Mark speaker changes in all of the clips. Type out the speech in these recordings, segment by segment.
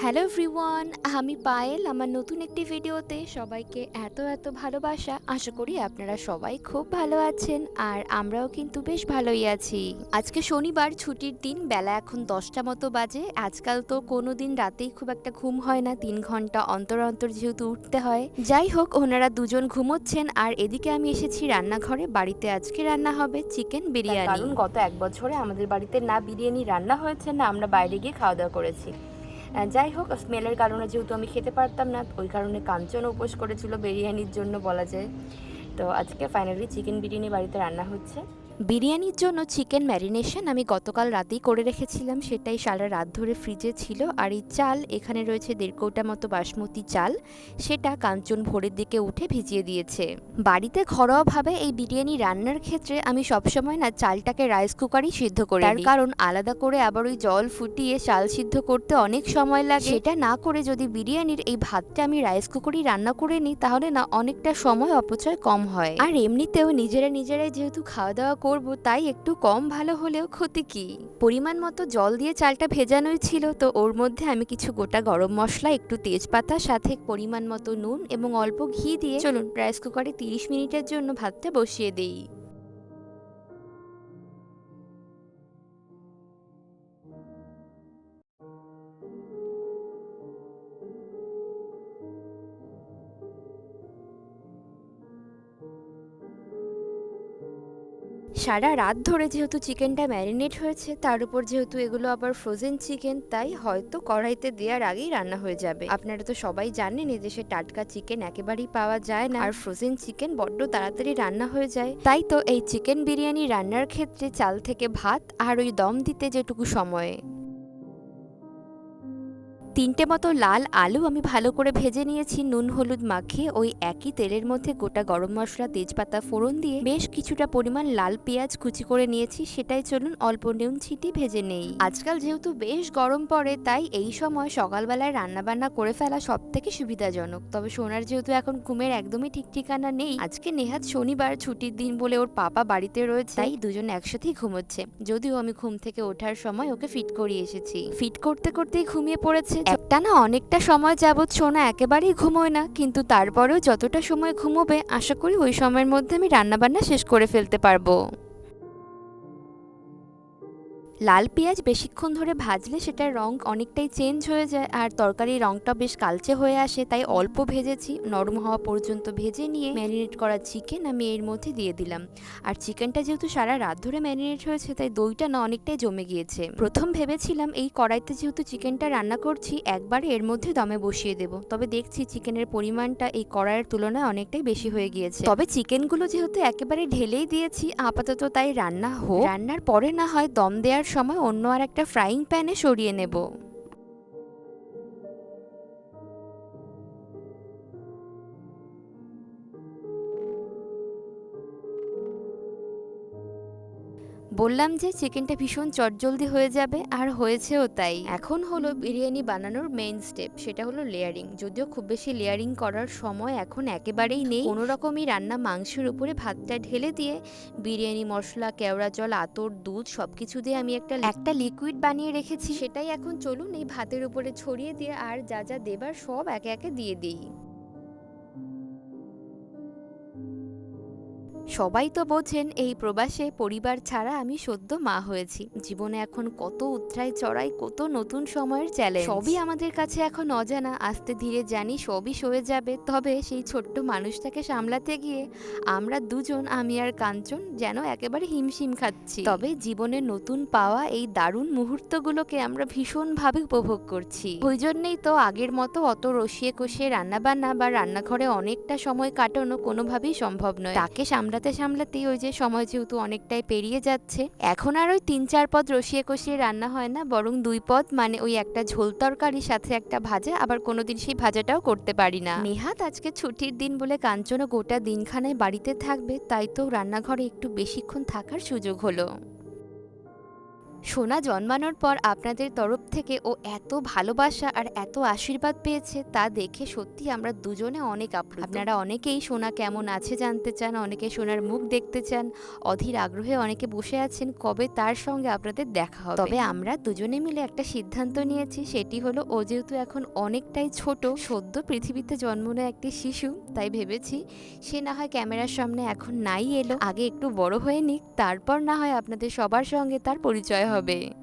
Speaker 1: Hello everyone আমি পায়েল। আমার নতুন একটি ভিডিওতে সবাইকে এত এত ভালোবাসা। আশা করি আপনারা সবাই খুব ভালো আছেন আর আমরাও কিন্তু বেশ ভালোই আছি। আজকে শনিবার ছুটির দিন বেলা এখন দশটা মতো বাজে। আজকাল তো কোনো দিন রাতেই খুব একটা ঘুম হয় না তিন ঘণ্টা অন্তর অন্তর যেহেতু উঠতে হয়। যাই হোক ওনারা দুজন ঘুমোচ্ছেন আর এদিকে আমি এসেছি রান্নাঘরে। বাড়িতে আজকে রান্না হবে চিকেন বিরিয়ানি।
Speaker 2: কারণ গত এক বছরে আমাদের বাড়িতে না বিরিয়ানি রান্না হয়েছে না আমরা বাইরে গিয়ে খাওয়া দাওয়া করেছি। যাই হোক, স্মেলের কারণে যেহেতু আমি খেতে পারতাম না, ওই কারণে কাঞ্চন উপোস করেছিল বিরিয়ানির জন্য বলা যায়। তো আজকে ফাইনালি চিকেন বিরিয়ানি বাড়িতে রান্না হচ্ছে।
Speaker 1: বিরিয়ানির জন্য চিকেন ম্যারিনেশন আমি গতকাল রাতেই করে রেখেছিলাম সেটাই সারা রাত ধরে ফ্রিজে ছিল। আর এই চাল এখানে রয়েছে দেড় কৌটা মতো বাসমতি চাল সেটা কাঞ্চন ভোরের দিকে উঠে ভিজিয়ে দিয়েছে। বাড়িতে ঘরোয়াভাবে এই বিরিয়ানি রান্নার ক্ষেত্রে আমি সবসময় না চালটাকে রাইস কুকারই সিদ্ধ করে তার কারণ আলাদা করে আবার ওই জল ফুটিয়ে চাল সিদ্ধ করতে অনেক সময় লাগে। সেটা না করে যদি বিরিয়ানির এই ভাতটা আমি রাইস কুকারই রান্না করে নিই তাহলে না অনেকটা সময় অপচয় কম হয়। আর এমনিতেও নিজেরা নিজেরাই যেহেতু খাওয়া দাওয়া করব তাই একটু কম ভালো হলেও ক্ষতি কি? পরিমাণ মতো জল দিয়ে চালটা ভেজানোই ছিল, তো ওর মধ্যে আমি কিছু গোটা গরম মশলা, একটু তেজপাতা, সাথে পরিমাণ মতো নুন এবং অল্প ঘি দিয়ে, চলুন, রাইস কুকারে তিরিশ মিনিটের জন্য ভাতটা বসিয়ে দেই। সারা রাত ধরে যেহেতু চিকেনটা ম্যারিনেট হয়েছে, তার উপর যেহেতু এগুলো আবার ফ্রোজেন চিকেন তাই হয়তো কড়াইতে দেওয়ার আগেই রান্না হয়ে যাবে। আপনারা তো সবাই জানেন এদেশে টাটকা চিকেন একেবারেই পাওয়া যায় না। আর ফ্রোজেন চিকেন বড্ড তাড়াতাড়ি রান্না হয়ে যায়। তাই তো এই চিকেন বিরিয়ানি রান্নার ক্ষেত্রে চাল থেকে ভাত আর ওই দম দিতে যেটুকু সময়। তিনটে মতো লাল আলু আমি ভালো করে ভেজে নিয়েছি, নুন, হলুদ মাখিয়ে। ওই একই তেলের মধ্যে গোটা গরম মশলা, তেজপাতা, ফোড়ন দিয়ে বেশ কিছুটা পরিমাণ লাল পেঁয়াজ কুচি করে নিয়েছি। সেটাই চলুন অল্প নুন ছিটি ভেজে নেই। আজকাল যেহেতু বেশ গরম পড়ে, তাই এই সময় সকালবেলায় রান্না বান্না করে ফেলা সব থেকে সুবিধাজনক। তবে সোনার যেহেতু এখন ঘুমের একদমই ঠিক ঠিকানা নেই, আজকে নেহাত শনিবার ছুটির দিন বলে ওর পাপা বাড়িতে রয়েছে, তাই দুজন একসাথেই ঘুমোচ্ছে। যদিও আমি ঘুম থেকে ওঠার সময় ওকে ফিট করিয়ে এসেছি। ফিট করতে করতেই ঘুমিয়ে পড়েছে। একটা না অনেকটা সময় যাবৎ সোনা একেবারেই ঘুমোয় না, কিন্তু তারপরেও যতটা সময় ঘুমোবে, আশা করি ওই সময়ের মধ্যে আমি রান্নাবান্না শেষ করে ফেলতে পারব। লাল পেঁয়াজ বেশিক্ষণ ধরে ভাজলে সেটার রং অনেকটাই চেঞ্জ হয়ে যায় আর তরকারির রংটা বেশ কালচে হয়ে আসে, তাই অল্প ভেজেছি। নরম হওয়া পর্যন্ত ভেজে নিয়ে ম্যারিনেট করা চিকেন আমি এর মধ্যে দিয়ে দিলাম। আর চিকেনটা যেহেতু সারা রাত ধরে ম্যারিনেট হয়েছে, তাই দইটা না অনেকটাই জমে গিয়েছে। প্রথম ভেবেছিলাম এই কড়াইতে যেহেতু চিকেনটা রান্না করছি, একবারে এর মধ্যে দমে বসিয়ে দেব। তবে দেখছি চিকেনের পরিমাণটা এই কড়াইয়ের তুলনায় অনেকটাই বেশি হয়ে গিয়েছে। তবে চিকেনগুলো যেহেতু একেবারে ঢেলেই দিয়েছি, আপাতত তাই রান্না হোক। রান্নার পরে না হয় দম দেওয়ার সময় অন্য আর একটা ফ্রাইং প্যানে সরিয়ে নেব। বললাম যে চিকেনটা ভীষণ চটজলদি হয়ে যাবে আর হয়েছেও তাই। এখন হলো বিরিয়ানি বানানোর মেইন স্টেপ সেটা হলো লেয়ারিং যদিও খুব বেশি লেয়ারিং করার সময় এখন একেবারেই নেই। কোনো রকমই রান্না মাংসের উপরে ভাতটা ঢেলে দিয়ে বিরিয়ানি মশলা কেওড়া জল আতর দুধ সবকিছু দিয়ে আমি একটা একটা লিকুইড বানিয়ে রেখেছি। সেটাই এখন চলুন এই ভাতের উপরে ছড়িয়ে দিয়ে আর যা যা দেবার সব একে একে দিয়ে দিই। সবাই তো বোঝেন এই প্রবাসে পরিবার ছাড়া আমি সদ্য মা হয়েছি। জীবনে এখন কত উত্রাই চড়াই কত নতুন সময়ের চ্যালেঞ্জ সবই আমাদের কাছে এখন অজানা আস্তে ধীরে জানি সবই সয়ে যাবে। তবে সেই ছোট্ট মানুষটাকে সামলাতে গিয়ে আমরা দুজন আমি আর কাঞ্চন যেন একেবারে হিমশিম খাচ্ছি। তবে জীবনে নতুন পাওয়া এই দারুণ মুহূর্তগুলোকে আমরা ভীষণভাবে উপভোগ করছি। ওই জন্যেই তো আগের মতো অত রসিয়ে কষিয়ে রান্নাবান্না বা রান্নাঘরে অনেকটা সময় কাটানো কোনোভাবেই সম্ভব নয়। তাকে সামলাতে সামলাতেই ওই যে সময় যেহেতু অনেকটাই পেরিয়ে যাচ্ছে, এখন আর ওই তিন চার পদ রসিয়ে কষিয়ে রান্না হয় না, বরং দুই পদ মানে ওই একটা ঝোল তরকারির সাথে একটা ভাজা, আবার কোনোদিন সেই ভাজাটাও করতে পারি না। নেহাত আজকে ছুটির দিন বলে কাঞ্চনও গোটা দিনখানায় বাড়িতে থাকবে, তাই তো রান্নাঘরে একটু বেশিক্ষণ থাকার সুযোগ হলো। সোনা জন্মানোর পর আপনাদের তরফ থেকে ও এত ভালোবাসা আর এত আশীর্বাদ পেয়েছে তা দেখে সত্যি আমরা দুজনে অনেক আপ্লুত। আপনারা অনেকেই সোনা কেমন আছে জানতে চান, অনেকে সোনার মুখ দেখতে চান, অধীর আগ্রহে অনেকে বসে আছেন, কবে তার সঙ্গে আপনাদের দেখা হবে? তবে আমরা দুজনে মিলে একটা সিদ্ধান্ত নিয়েছি, সেটি হলো ও যেহেতু এখন অনেকটাই ছোট, সদ্য পৃথিবীতে জন্ম নেওয়া একটি শিশু, তাই ভেবেছি সে না হয় ক্যামেরার সামনে এখন নাই এলো। আগে একটু বড় হয়ে নিক, তারপর না হয় আপনাদের সবার সঙ্গে তার পরিচয় হবে।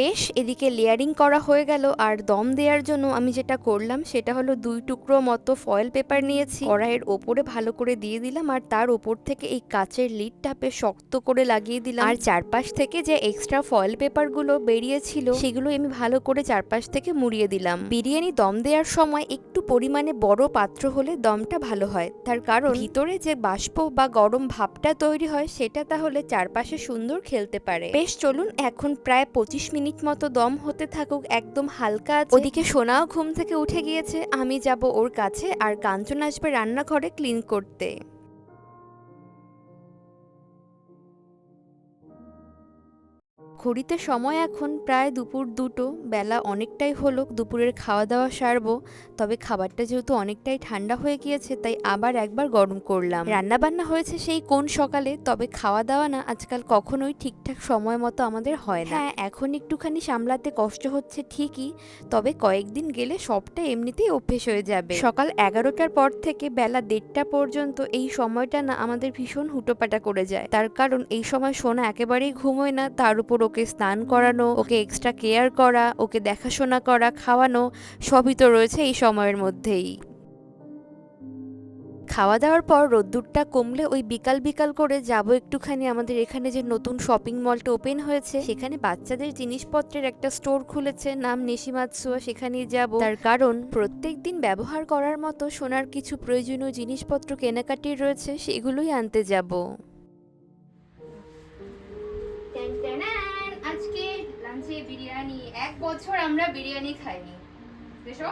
Speaker 1: বেশ, এদিকে লেয়ারিং করা হয়ে গেল, আর দম দেওয়ার জন্য আমি যেটা করলাম সেটা হলো দুই টুকরো মতো ফয়েল পেপার নিয়েছি। কড়াইয়ের ওপরে ভালো করে দিয়ে দিলাম, আর তার ওপর থেকে এই কাচের লিডটা বেশ শক্ত করে লাগিয়ে দিলাম। আর চারপাশ থেকে যে এক্সট্রা ফয়েল পেপারগুলো বেরিয়েছিল সেগুলো আমি ভালো করে চারপাশ থেকে মুড়িয়ে দিলাম। বিরিয়ানি দম দেওয়ার সময় একটু পরিমাণে বড় পাত্র হলে দমটা ভালো হয়। তার কারণ, ভিতরে যে বাষ্প বা গরম ভাবটা তৈরি হয়, সেটা তাহলে চারপাশে সুন্দর খেলতে পারে। বেশ, চলুন এখন প্রায় পঁচিশ মিনিট মতো দম হতে থাকুক, একদম হালকা আছে। ওদিকে সোনাও ঘুম থেকে উঠে গিয়েছে, আমি যাব ওর কাছে আর কাঞ্চন আসবে রান্নাঘরে ক্লিন করতে। ঘড়িতে সময় এখন প্রায় দুপুর দুটো, বেলা অনেকটাই হলো, দুপুরের খাওয়া দাওয়া সারবো, তবে খাবারটা যেহেতু অনেকটাই ঠান্ডা হয়ে গিয়েছে, তাই আবার একবার গরম করলাম। রান্না বান্না হয়েছে সেই কোন সকালে, তবে খাওয়া দাওয়া না, আজকাল কখনোই ঠিকঠাক সময় মতো আমাদের হয় না। হ্যাঁ এখন একটুখানি সামলাতে কষ্ট হচ্ছে ঠিকই, তবে কয়েকদিন গেলে সবটা এমনিতেই অভ্যেস হয়ে যাবে। সকাল এগারোটার পর থেকে বেলা দেড়টা পর্যন্ত এই সময়টা না আমাদের ভীষণ হুটোপাটা করে যায়। তার কারণ এই সময় সোনা একেবারেই ঘুমোয় না, তার উপর ওকে স্নান করানো, ওকে এক্সট্রা কেয়ার করা, ওকে দেখাশোনা করা, খাওয়ানো, সবই তো রয়েছে এই সময়ের মধ্যেই। খাওয়া দাওয়ার পর রোদ্দুরটা কমলে ওই বিকাল বিকাল করে যাব একটুখানি আমাদের এখানে যে নতুন শপিং মলটা ওপেন হয়েছে, সেখানে বাচ্চাদের জিনিসপত্রের একটা স্টোর খুলেছে, নাম নিশিমাতসুয়া, সেখানেই যাব। তার কারণ প্রত্যেক দিন ব্যবহার করার মতো সোনার কিছু প্রয়োজনীয় জিনিসপত্র কেনাকাটির রয়েছে, সেগুলোই আনতে যাব।
Speaker 2: লাঞ্চে বিরিয়ানি এক বছর আমরা বিরিয়ানি খাইনি। দেখো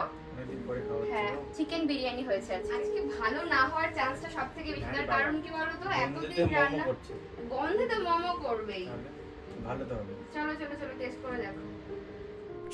Speaker 2: হ্যাঁ চিকেন বিরিয়ানি হয়েছে আজকে। আজকে ভালো না হওয়ার চান্সটা সব থেকে বেশি। তার
Speaker 3: হ্যাঁ,
Speaker 2: কারণ কি বলো তো এতদিন রান্না গন্ধে তো মোমো করবেই।
Speaker 3: ভালো তো হবে।
Speaker 2: চলো চলো চলো টেস্ট করে দেখো।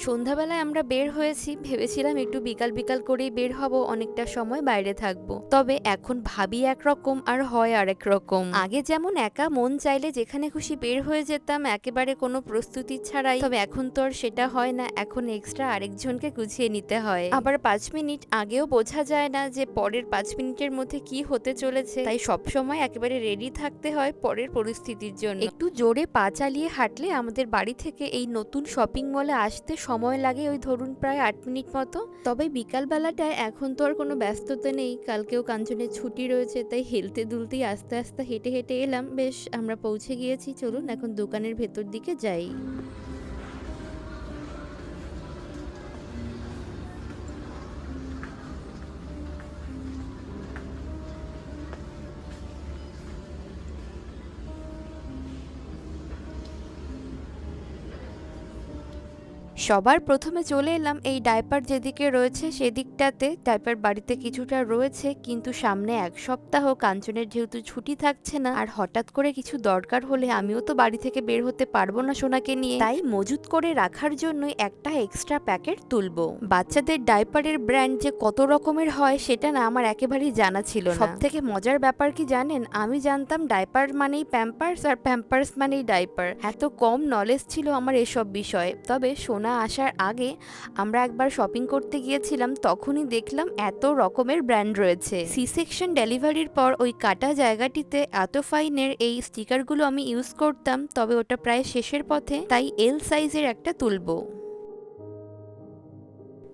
Speaker 1: সন্ধ্যাবেলায় আমরা বের হয়েছি, ভেবেছিলাম একটু বিকাল বিকাল করেই বের হব, অনেকটা সময় বাইরে থাকব। তবে এখন ভাবি একরকম আর হয় আরেক রকম। আগে যেমন একা মন চাইলে যেখানে খুশি বের হয়ে যেতাম, একেবারে কোনো প্রস্তুতি ছাড়াই। তবে এখন তো আর সেটা হয় না, এখন এক্সট্রা আরেকজনকে গুছিয়ে নিতে হয়। আবার পাঁচ মিনিট আগেও বোঝা যায় না যে পরের পাঁচ মিনিটের মধ্যে কি হতে চলেছে। তাই সব সময় একেবারে রেডি থাকতে হয় পরের পরিস্থিতির জন্য। একটু জোরে পা চালিয়ে হাঁটলে আমাদের বাড়ি থেকে এই নতুন শপিং মলে আসতে সময় লাগে ওই ধরুন প্রায় আট মিনিট মতো। তবে বিকালবেলাটায় এখন তো আর কোনো ব্যস্ততা নেই। কালকেও কাঞ্চনের ছুটি রয়েছে, তাই হেলতে দুলতেই আস্তে আস্তে হেঁটে হেঁটে এলাম। বেশ, আমরা পৌঁছে গিয়েছি। চলুন এখন দোকানের ভেতর দিকে যাই। সবার প্রথমে চলে এলাম এই ডাইপার যেদিকে রয়েছে সেদিকটাতে। ডাইপার বাড়িতে কিছুটা রয়েছে, কিন্তু সামনে এক সপ্তাহ কাঞ্চনের যেহেতু ছুটি থাকছে না, আর হঠাৎ করে কিছু দরকার হলে আমিও তো বাড়ি থেকে বের হতে পারব না সোনাকে নিয়ে। তাই মজুত করে রাখার জন্যই একটা এক্সট্রা প্যাকেট তুলবো। বাচ্চাদের ডাইপারের ব্র্যান্ড যে কত রকমের হয় সেটা না আমার একেবারেই জানা ছিল সব থেকে মজার ব্যাপার কি জানেন? আমি জানতাম ডাইপার মানেই প্যাম্পার্স, আর প্যাম্পার্স মানেই ডাইপার। এত কম নলেজ ছিল আমার এসব বিষয়ে। তবে সোনা আসার আগে আমরা একবার শপিং করতে গিয়েছিলাম, তখনই দেখলাম এত রকমের ব্র্যান্ড রয়েছে। সি সেকশন ডেলিভারির পর ওই কাটা জায়গাটিতে এত ফাইনের এই স্টিকারগুলো আমি ইউজ করতাম, তবে ওটা প্রায় শেষের পথে, তাই এল সাইজের একটা তুলবো।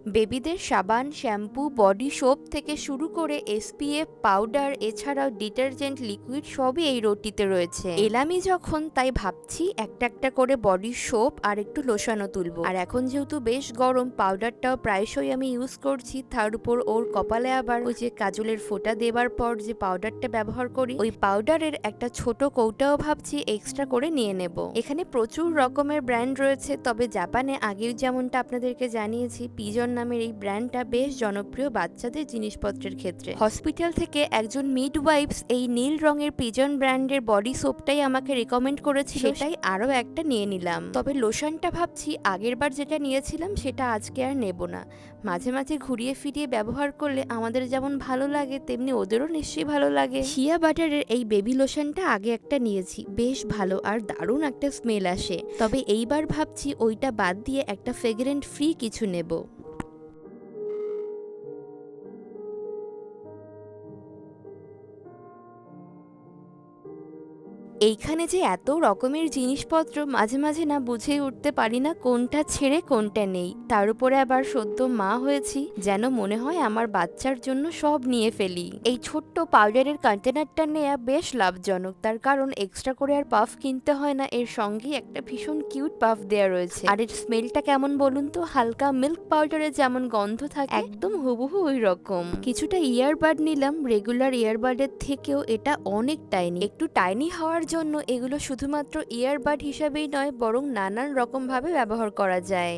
Speaker 1: বেবিদের সাবান, শ্যাম্পু, বডি সোপ থেকে শুরু করে এসপিএফ, পাউডার, এছাড়াও ডিটারজেন্ট, লিকুইড সবই এই রোটিতে রয়েছে। এলামি যখন, তাই ভাবছি একটা একটা করে বডি সোপ আর একটু লোশনও তুলবো। আর এখন যেহেতু বেশ গরম, পাউডারটাও প্রায়শই আমি ইউজ করছি। তার উপর ওর কপালে আবার ওই যে কাজলের ফোঁটা দেবার পর যে পাউডারটা ব্যবহার করি, ওই পাউডারের একটা ছোট কৌটাও ভাবছি এক্সট্রা করে নিয়ে নেব। এখানে প্রচুর রকমের ব্র্যান্ড রয়েছে, তবে জাপানে আগেও যেমনটা আপনাদেরকে জানিয়েছি, পিজন নামের এই ব্র্যান্ডটা বেশ জনপ্রিয় বাচ্চাদের জিনিসপত্রের ক্ষেত্রে। হসপিটাল থেকে একজন মিড মিডওয়াইফস এই নীল রঙের পিজন ব্র্যান্ডের বডি সোপটাই আমাকে রেকমেন্ড করেছিল। সেটাই আরও একটা নিয়ে নিলাম। তবে লোশনটা ভাবছি আগেরবার যেটা নিয়েছিলাম সেটা আজকে আর নেব না। মাঝে মাঝে ঘুরিয়ে ফিরিয়ে ব্যবহার করলে আমাদের যেমন ভালো লাগে তেমনি ওদেরও নিশ্চয়ই ভালো লাগে। শিয়া বাটারের এই বেবি লোশনটা আগে একটা নিয়েছি। বেশ ভালো আর দারুণ একটা স্মেল আসে। তবে এইবার ভাবছি ওইটা বাদ দিয়ে একটা ফ্রেগ্রেন্ট ফ্রি কিছু নেব। এইখানে যে এত রকমের জিনিসপত্র মাঝে মাঝে না বুঝে উঠতে পারি না কোনটা ছেড়ে কোনটা নেই। তার উপরে আবার সদ্য মা হয়েছি, যেন মনে হয় আমার বাচ্চার জন্য সব নিয়ে ফেলি। এই ছোট্ট পাউডারের কন্টেনারটা নেওয়া বেশ লাভজনক। তার কারণ এক্সট্রা করে আর পাফ কিনতে হয় না, এর সঙ্গেই একটা ভীষণ কিউট পাফ দেওয়া রয়েছে। আর এর স্মেলটা কেমন বলুন তো? হালকা মিল্ক পাউডারের যেমন গন্ধ থাকে, একদম হুবহু ওই রকম কিছুটা ইয়ারবাড নিলাম রেগুলার ইয়ারবাডের থেকেও এটা অনেক টাইনি একটু টাইনি হওয়ার জন্য এগুলো শুধুমাত্র ইয়ারবাড হিসাবেই নয় বরং নানান রকমভাবে ব্যবহার করা যায়।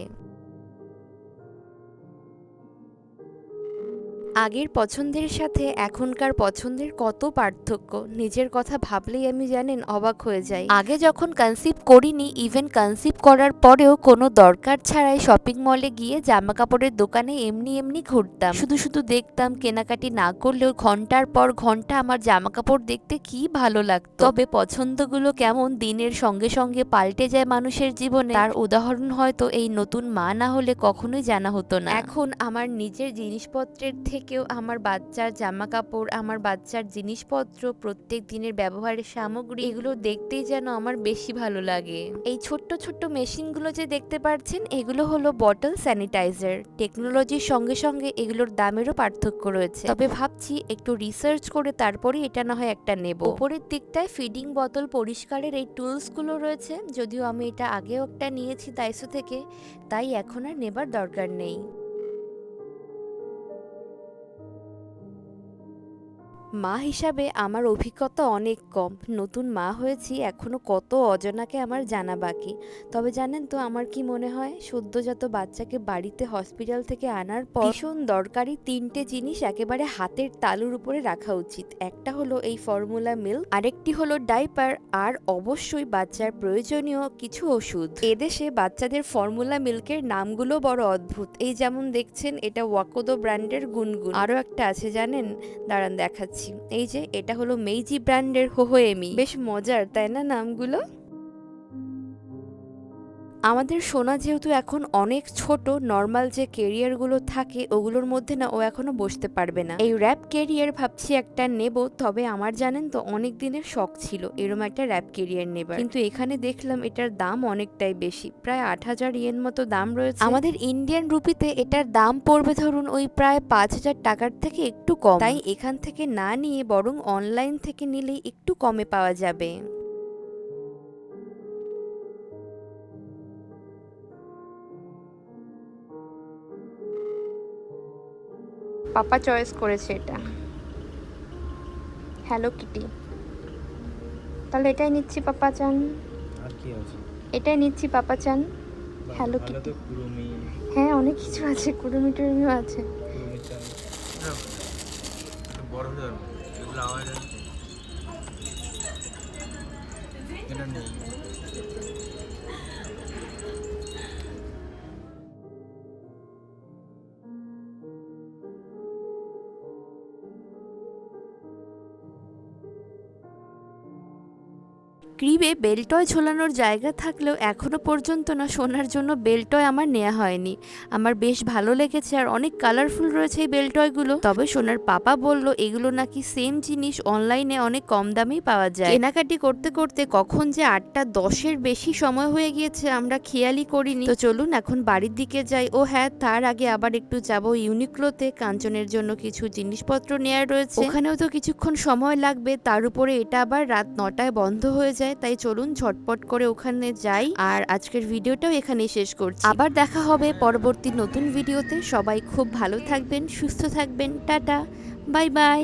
Speaker 1: আগের পছন্দের সাথে এখনকার পছন্দের কত পার্থক্য? নিজের কথা ভাবলেই আমি জানেন অবাক হয়ে যাই। আগে যখন কনসিভ করিনি ইভেন কনসিভ করার পরেও কোনো দরকার ছাড়াই শপিং মলে গিয়ে জামা কাপড়ের দোকানে এমনি এমনি ঘুরতাম। শুধু শুধু দেখতাম, কেনাকাটি না করলেও ঘণ্টার পর ঘণ্টা আমার জামা কাপড় দেখতে কি ভালো লাগতো। তবে পছন্দগুলো কেমন দিনের সঙ্গে সঙ্গে পাল্টে যায় মানুষের জীবনে। তার উদাহরণ হয়তো এই নতুন মা না হলে কখনোই জানা হতো না। এখন আমার নিজের জিনিসপত্রের থেকেও আমার বাচ্চার জামা কাপড় আমার বাচ্চার জিনিসপত্র, প্রত্যেক দিনের ব্যবহারের সামগ্রী, এগুলো দেখতেই যেন আমার বেশি ভালো লাগে। এই ছোট্ট ছোট্ট মেশিনগুলো যে দেখতে পাচ্ছেন এগুলো হলো বটল স্যানিটাইজার। টেকনোলজির সঙ্গে সঙ্গে এগুলোর দামেরও পার্থক্য রয়েছে। তবে ভাবছি একটু রিসার্চ করে তারপরে এটা না হয় একটা নেব। উপরের দিকটায় ফিডিং বোতল পরিষ্কারের এই টুলসগুলো রয়েছে। যদিও আমি এটা আগেও একটা নিয়েছি দাইসো থেকে, তাই এখন আর নেবার দরকার নেই। মা হিসাবে আমার অভিজ্ঞতা অনেক কম। নতুন মা হয়েছি, এখনও কত অজানাকে আমার জানা বাকি। তবে জানেন তো আমার কি মনে হয়? সদ্যজাত বাচ্চাকে বাড়িতে হসপিটাল থেকে আনার পর ভীষণ দরকারি তিনটে জিনিস একেবারে হাতের তালুর উপরে রাখা উচিত। একটা হলো এই ফর্মুলা মিল্ক, আরেকটি হলো ডাইপার, আর অবশ্যই বাচ্চার প্রয়োজনীয় কিছু ওষুধ। এদেশে বাচ্চাদের ফর্মুলা মিল্কের নামগুলো বড় অদ্ভুত। এই যেমন দেখছেন, এটা ওয়াকোদো ব্র্যান্ডের গুনগুন। আরও একটা আছে জানেন? দাঁড়ান দেখাচ্ছি। এই যে এটা হলো মেইজি ব্র্যান্ডের হোহোয়েমি বেশ মজার তাই না নামগুলো? আমাদের সোনা যেহেতু এখন অনেক ছোট নর্মাল যে কেরিয়ারগুলো থাকে ওগুলোর মধ্যে না ও এখনও বসতে পারবে না। এই র্যাপ কেরিয়ার ভাবছি একটা নেব তবে আমার জানেন তো অনেক দিনের শখ ছিল এরম একটা র্যাপ কেরিয়ার নেবার। কিন্তু এখানে দেখলাম এটার দাম অনেকটাই বেশি প্রায় আট হাজার ইয়েন মতো দাম রয়েছে। আমাদের ইন্ডিয়ান রুপিতে এটার দাম পড়বে ধরুন ওই প্রায় পাঁচ হাজার টাকার থেকে একটু কম। তাই এখান থেকে না নিয়ে বরং অনলাইন থেকে নিলেই একটু কমে পাওয়া যাবে।
Speaker 2: পাপা চয়েস করেছে এটা। হ্যালো কিটি তাহলে এটাই নিচ্ছি পাপা চান।
Speaker 3: আর কি আছে?
Speaker 2: এটাই নিচ্ছি পাপা চান।
Speaker 3: হ্যালো কুরুমি
Speaker 2: হ্যাঁ অনেক কিছু আছে কুড়ুমি টুরুমিও আছে।
Speaker 3: বড় হয়ে যাবে এগুলো আমার এটা নেই।
Speaker 1: ক্রিবে বেলটয় ঝোলানোর জায়গা থাকলেও এখনও পর্যন্ত না সোনার জন্য বেলটয় আমার নেওয়া হয়নি। আমার বেশ ভালো লেগেছে আর অনেক কালারফুল রয়েছে এই বেলটয়গুলো। তবে সোনার পাপা বলল, এগুলো নাকি সেম জিনিস অনলাইনে অনেক কম দামেই পাওয়া যায়। কেনাকাটি করতে করতে কখন যে আটটা দশের বেশি সময় হয়ে গিয়েছে, আমরা খেয়ালই করিনি। তো চলুন এখন বাড়ির দিকে যাই। ও হ্যাঁ তার আগে আবার একটু যাব ইউনিক্লোতে কাঞ্চনের জন্য কিছু জিনিসপত্র নেওয়া রয়েছে। ওখানেও তো কিছুক্ষণ সময় লাগবে। তার উপরে এটা আবার রাত নটায় বন্ধ হয়ে যায়। তাই চলুন ছটপট করে ওখানে যাই আর আজকের ভিডিওটাও এখানে শেষ করছি। আবার দেখা হবে পরবর্তী নতুন ভিডিওতে। সবাই খুব ভালো থাকবেন, সুস্থ থাকবেন। Tata, bye bye.